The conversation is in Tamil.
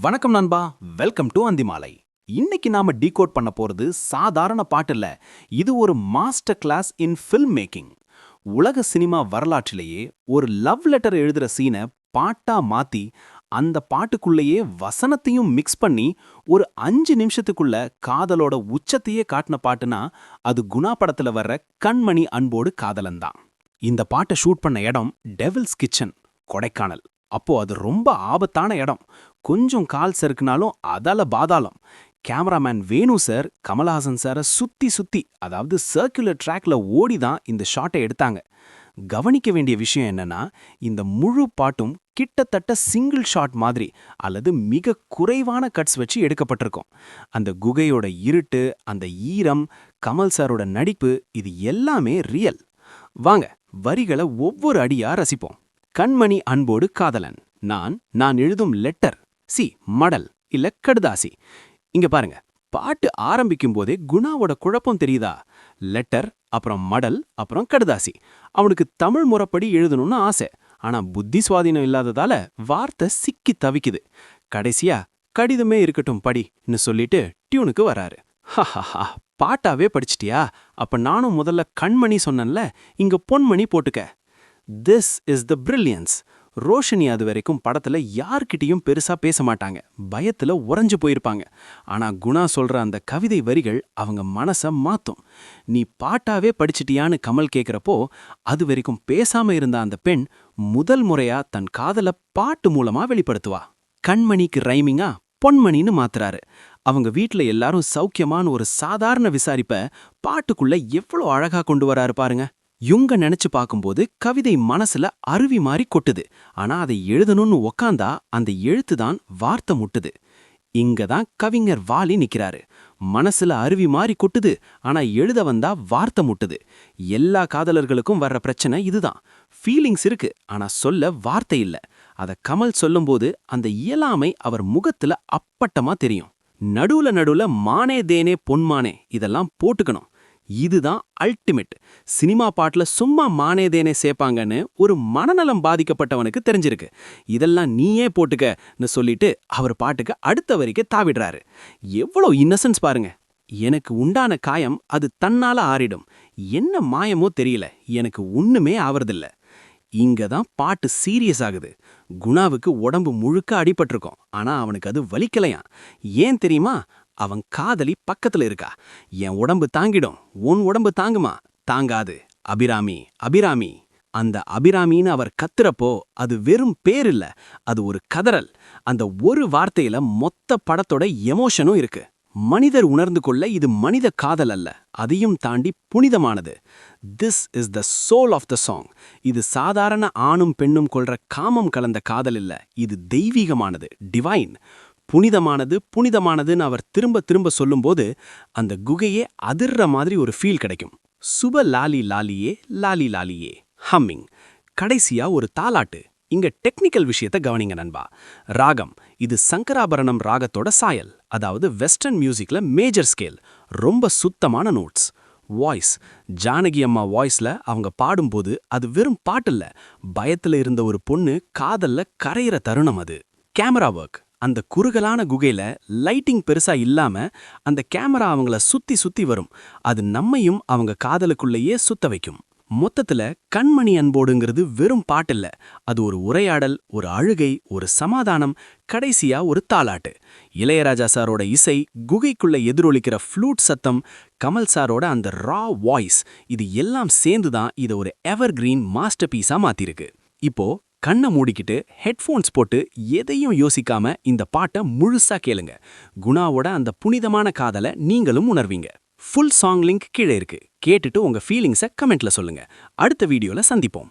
வணக்கம் நண்பா. Welcome to Anthimaalai. இன்னைக்கு நாம டீகோட் பண்ண போறது சாதாரண பாட்டு இல்ல. இது ஒரு master class in film making உலக சினிமா வரலாற்றிலேயே ஒரு லவ் லெட்டர் எழுதுற சீனை பாட்டா மாத்தி அந்த பாட்டுக்குள்ளேயே வசனத்தையும் மிக்ஸ் பண்ணி ஒரு அஞ்சு நிமிஷத்துக்குள்ள காதலோட உச்சத்தையே காட்டின பாட்டுனா அது குணா படத்துல வர்ற கண்மணி அன்போடு காதலன் தான் இந்த பாட்டை ஷூட் பண்ண இடம் டெவில்ஸ் கிச்சன் கொடைக்கானல். அப்போ அது ரொம்ப ஆபத்தான இடம். கொஞ்சம் கால் சறுக்குனாலும் அதால பாதாளம். கேமராமேன் வேணு சார் கமல்ஹாசன் சாரை சுத்தி சுத்தி அதாவது சர்க்குலர் ட்ராக்ல ஓடி தான் இந்த ஷாட்டை எடுத்தாங்க. கவனிக்க வேண்டிய விஷயம் என்னன்னா இந்த முழு பாட்டும் கிட்டத்தட்ட சிங்கிள் ஷாட் மாதிரி அல்லது மிக குறைவான கட்ஸ் வச்சு எடுக்கப்பட்டிருக்கும். அந்த குகையோட இருட்டு அந்த ஈரம் கமல் சாரோட நடிப்பு இது எல்லாமே ரியல். வாங்க வரிகளை ஒவ்வொரு அடியா ரசிப்போம். கண்மணி அன்போடு காதலன். நான் நான் எழுதும் லெட்டர். சி மடல் இல்ல கடுதாசி. இங்க பாருங்க பாட்டு ஆரம்பிக்கும் போதே குணாவோட குழப்பம் தெரியுதா? லெட்டர் அப்புறம் மடல் அப்புறம் கடுதாசி. அவனுக்கு தமிழ் முறைப்படி எழுதணும்னு ஆசை. ஆனா புத்தி சுவாதீனம் இல்லாததால வார்த்தை சிக்கி தவிக்குது. கடைசியா கடிதமே இருக்கட்டும் படின்னு சொல்லிட்டு டியூனுக்கு வராரு. ஹஹஹா பாட்டாவே படிச்சிட்டியா? அப்ப நானும் முதல்ல கண்மணி சொன்னேன்ல இங்க பொன்மணி போட்டுக்க. This is the brilliance Roshini அது வரைக்கும் படத்துல யார்கிட்டயும் பெருசா பேச மாட்டாங்க. பயத்துல உறைஞ்சு போயிருப்பாங்க. ஆனா குணா சொல்ற அந்த கவிதை வரிகள் அவங்க மனச மாத்தும். நீ பாட்டாவே படிச்சிட்டியான்னு கமல் கேக்குறப்போ அது வரைக்கும் பேசாம இருந்த அந்த பெண் முதல் முறையா தன் காதல பாட்டு மூலமா வெளிப்படுத்துவா. கண்மணிக்கு ரைமிங்கா பொன்மணின்னு மாத்துறாரு. அவங்க வீட்டுல எல்லாரும் சௌக்கியமான ஒரு சாதாரண விசாரிப்ப பாட்டுக்குள்ள எவ்வளோ அழகா கொண்டு வராரு பாருங்க. யுங்க நினைச்சு பார்க்கும்போது கவிதை மனசுல அருவி மாதிரி கொட்டுது. ஆனா அதை எழுதணும்னு உக்காந்தா அந்த எழுத்து தான் வார்த்தை முட்டுது. இங்க தான் கவிஞர் வாலி நிக்கிறாரு. மனசுல அருவி மாதிரி கொட்டுது ஆனா எழுத வந்தா வார்த்தை முட்டுது. எல்லா காதலர்களுக்கும் வர்ற பிரச்சனை இதுதான். ஃபீலிங்ஸ் இருக்கு ஆனா சொல்ல வார்த்தை இல்ல. அத கமல் சொல்லும்போது அந்த இயலாமை அவர் முகத்துல அப்பட்டமா தெரியும். நடுவுல நடுவுல மானே தேனே பொன்மானே இதெல்லாம் போட்டுக்கணும். இதுதான் அல்டிமேட் சினிமா பாட்டுல சும்மா மானேதேனே சேர்ப்பாங்கன்னு ஒரு மனநலம் பாதிக்கப்பட்டவனுக்கு தெரிஞ்சிருக்கு. இதெல்லாம் நீயே போட்டுக்கன்னு சொல்லிட்டு அவர் பாட்டுக்கு அடுத்த வரைக்கும் தாவிடுறாரு. எவ்வளோ இன்னசென்ஸ் பாருங்க. எனக்கு உண்டான காயம் அது தன்னால ஆறிடும். என்ன மாயமோ தெரியல. எனக்கு ஒண்ணுமே ஆவறதில்ல. இங்க தான் பாட்டு சீரியஸ் ஆகுது. குணாவுக்கு உடம்பு முழுக்க அடிபட்டிருக்கும். ஆனா அவனுக்கு அது வலிக்கலையாம். ஏன் தெரியுமா? அவன் காதலி பக்கத்துல இருக்கா? என் உடம்பு தாங்கிடும் உன் உடம்பு தாங்குமா? தாங்காது. அபிராமி அபிராமி. அந்த அபிராமின்னு அவர் கத்துறப்போ அது வெறும் பேர் இல்ல அது ஒரு கதறல். அந்த ஒரு வார்த்தையில மொத்த படத்தோட எமோஷனும் இருக்கு. மனிதர் உணர்ந்து கொள்ள இது மனித காதல் அல்ல அதையும் தாண்டி புனிதமானது. This is the soul of the song இது சாதாரண ஆணும் பெண்ணும் கொள்ற காமம் கலந்த காதல் இல்ல இது தெய்வீகமானது டிவைன் புனிதமானது புனிதமானதுன்னு அவர் திரும்ப திரும்ப சொல்லும்போது அந்த குகையே அதிர்ற மாதிரி ஒரு ஃபீல் கிடைக்கும். சுப லாலி லாலியே லாலி லாலியே ஹம்மிங். கடைசியா ஒரு தாலாட்டு இங்க டெக்னிக்கல் விஷயத்த கவனிங்க நண்பா. ராகம் இது சங்கராபரணம் ராகத்தோட சாயல். அதாவது வெஸ்டர்ன் மியூசிக்ல மேஜர் ஸ்கேல் ரொம்ப சுத்தமான நோட்ஸ் வாய்ஸ் ஜானகி அம்மா வாய்ஸ்ல அவங்க பாடும்போது அது வெறும் பாட்டில்ல பயத்துல இருந்த ஒரு பொண்ணு காதல்ல கரையிற தருணம் அது. கேமரா ஒர்க் அந்த குறுகலான குகையில லைட்டிங் பெருசா இல்லாம அந்த கேமரா அவங்கள சுத்தி சுத்தி வரும். அது நம்மையும் அவங்க காதலுக்குள்ளேயே சுத்த வைக்கும். மொத்தத்துல கண்மணி அன்போடுங்கிறது வெறும் பாட்டில்ல. அது ஒரு உரையாடல் ஒரு அழுகை ஒரு சமாதானம் கடைசியா ஒரு தாளாட்டு. இளையராஜா சாரோட இசை குகைக்குள்ள எதிரொலிக்கிற ஃப்ளூட் சத்தம் கமல் சாரோட அந்த ரா வாய்ஸ் இது எல்லாம் சேர்ந்து தான் இதை ஒரு எவர் கிரீன் மாஸ்டர் பீஸா மாத்திருக்கு. இப்போ கண்ணை மூடிக்கிட்டு ஹெட்ஃபோன்ஸ் போட்டு எதையும் யோசிக்காம இந்த பாட்டை முழுசா கேளுங்க. குணாவோட அந்த புனிதமான காதலை நீங்களும் உணர்வீங்க. ஃபுல் சாங் லிங்க் கீழே இருக்கு. கேட்டுட்டு உங்க ஃபீலிங்ஸை கமெண்ட்ல சொல்லுங்க. அடுத்த வீடியோல சந்திப்போம்.